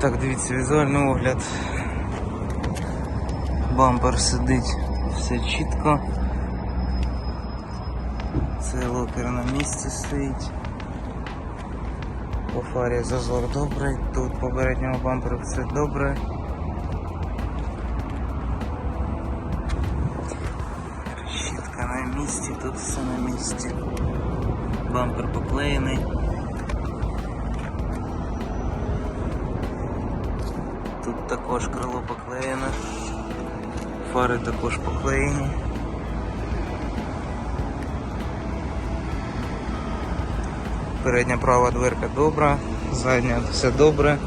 Так, дивіться, візуальний огляд. Бампер сидить все чітко. Це локер на місці стоїть. По фарі зазор добрий, тут по передньому бамперу все добре. Решітка на місці, тут все на місці. Бампер поклеєний. Тут також крило поклеєне. Фари також поклеєні. Передня права дверка добра, задня все добре.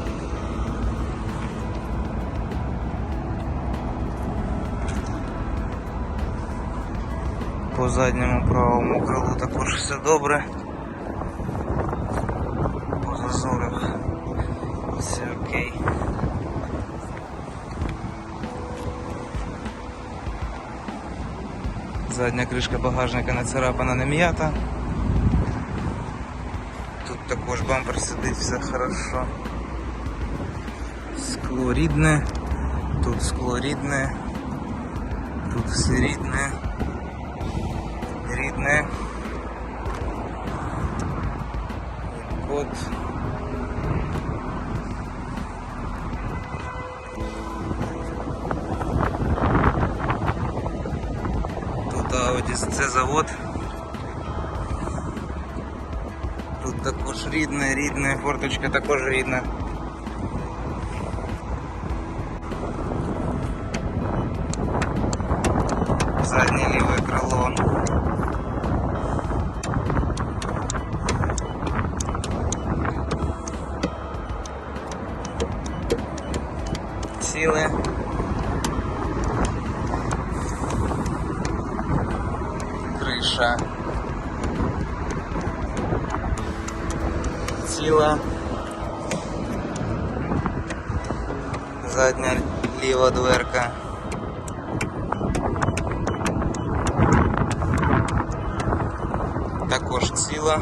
По задньому правому крилу також все добре. По зазорах все окей. Задня кришка багажника не царапана, не м'ята. Тут також бампер сидить, все хорошо. Скло рідне, тут скло рідне, тут все рідне, рідне. Код. Audi, це завод. Тут також рідне, рідне, форточка також рідна. Заднє ліве крило. Ціла. Задня ліва дверка. Також ціла.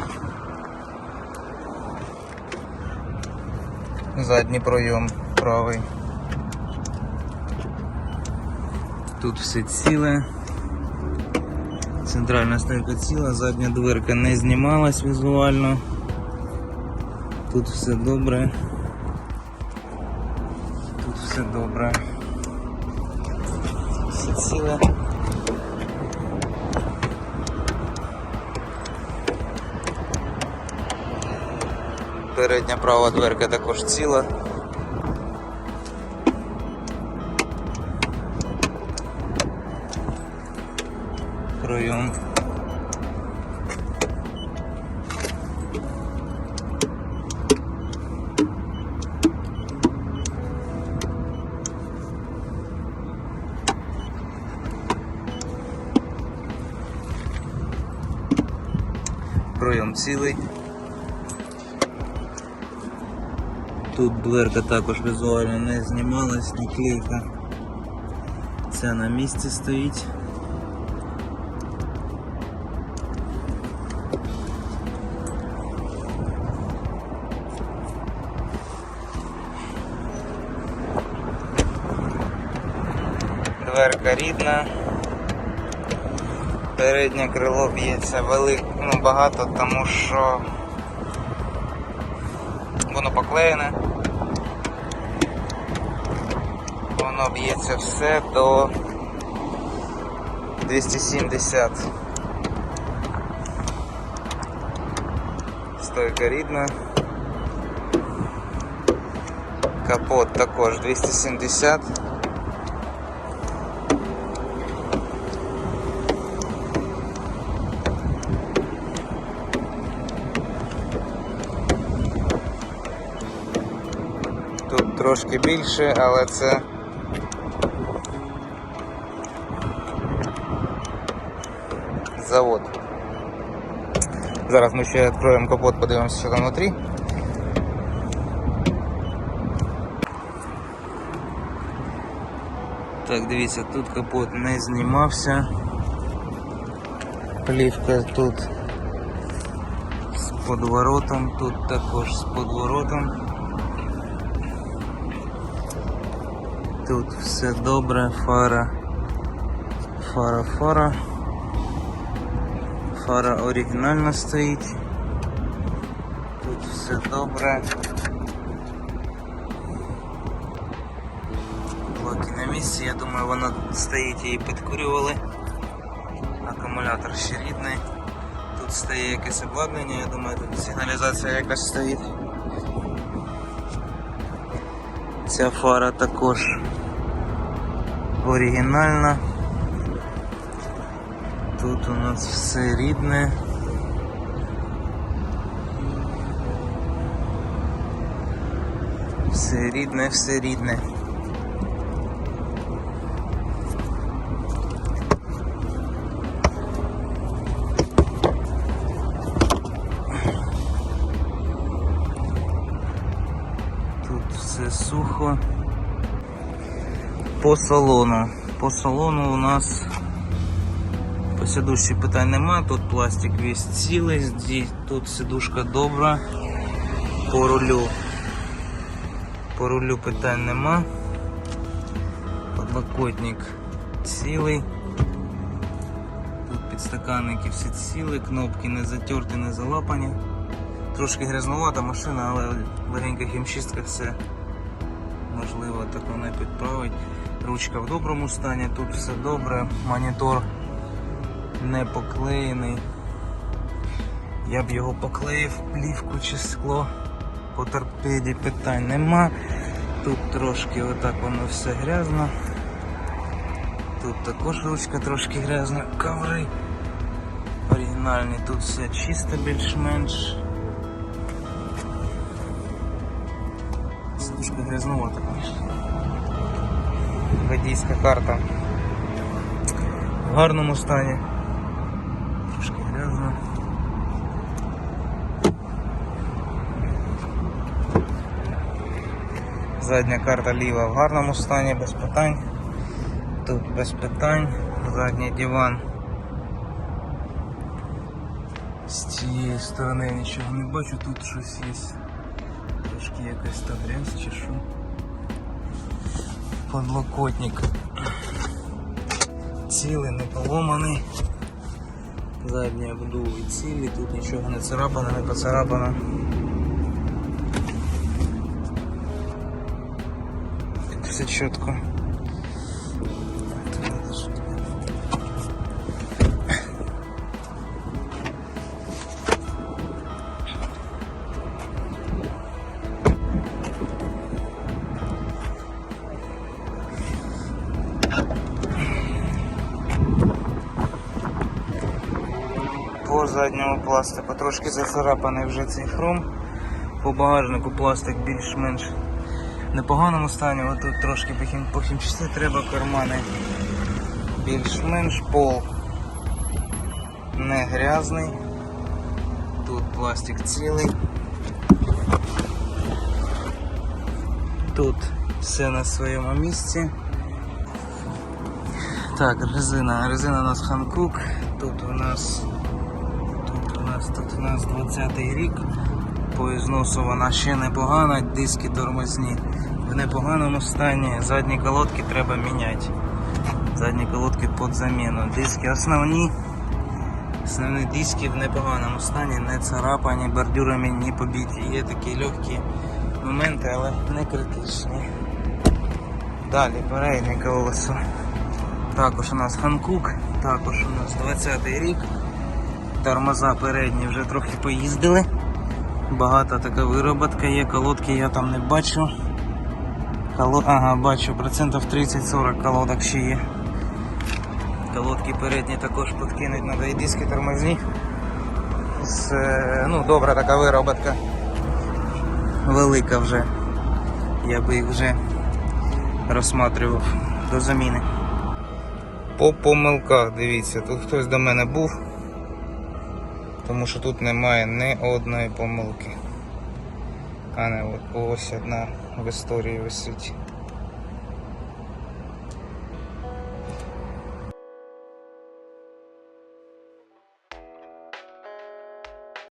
Задній пройом правий. Тут все ціле. Центральна стойка ціла, задня дверка не знімалась візуально. Тут все добре. Тут все добре. Все ціле. Передня права дверка також ціла. Пройом. Пройом цілий. Тут дверка також візуально не знімалась, ні клейка. Ця на місці стоїть. Дверка рідна. Переднє крило б'ється велик, ну багато, тому що воно поклеєне. Воно б'ється все до 270. Стойка рідна. Капот також 270. Тут трошки більше, але це завод. Зараз ми ще відкроємо капот, подивимося, що там внутрі. Так, дивіться, тут капот не знімався. Плівка тут з подворотом, тут також з подворотом. Тут все добре, фара. Фара, фара. Фара оригінальна стоїть. Тут все добре. Блоки на місці, я думаю, вона стоїть її підкурювали. Акумулятор ще рідний. Тут стає якесь обладнання, я думаю, тут сигналізація якась стоїть. Ця фара також оригінальна. Тут у нас все рідне. Все рідне, все рідне. Тут все сухо. По салону. По салону у нас по сидушці питань нема, тут пластик весь цілий, тут сидушка добра. По рулю. По рулю питань нема. Подлокотник цілий. Тут підстаканники всі цілі, кнопки не затерті, не залапані. Трошки грязнувата машина, але легенька хімчистка все можливо так вона підправить. Ручка в доброму стані, тут все добре, монітор не поклеєний. Я б його поклеїв, плівку чи скло. По торпеді питань нема. Тут трошки отак воно все грязно. Тут також ручка трошки грязна, коври оригінальні, тут все чисто більш-менш. Сидушка грязновата, конечно. Водійська карта в гарному стані. Трошки грязно. Задня карта ліва в гарному стані, без питань. Тут без питань. Задній диван. З цієї сторони нічого не бачу, тут щось є. Трошки якась та грязь чи що. Подлокотник. Цілий, не поломаний. Задні обдуви цілі, тут нічого не царапано, не поцарапано. Все чітко. По задньому пластику трошки зацарапаний вже цей хром. По багажнику пластик більш-менш непоганому стані, От тут трошки похім, похімчисти треба кармани. Більш-менш пол не грязний. Тут пластик цілий. Тут все на своєму місці. Так, резина. Резина у нас Ханкук. Тут у нас Тут у нас тут у нас 20-й рік. По ізносу вона ще непогана, диски тормозні в непоганому стані. Задні колодки треба міняти. Задні колодки під заміну. Диски основні. Основні диски в непоганому стані, не царапані, бордюрами не побиті. Є такі легкі моменти, але не критичні. Далі переднє колесо. Також у нас Ханкук, також у нас 20-й рік. Тормоза передні вже трохи поїздили. Багата така вироботка є, колодки я там не бачу. Коло... Ага, бачу, процентів 30-40 колодок ще є. Колодки передні також підкинуть, треба і диски тормозні. З, е, ну, добра така вироботка. Велика вже. Я би їх вже розсматривав до заміни. По помилках, дивіться, тут хтось до мене був тому що тут немає ні одної помилки. А не от ось одна в історії висить.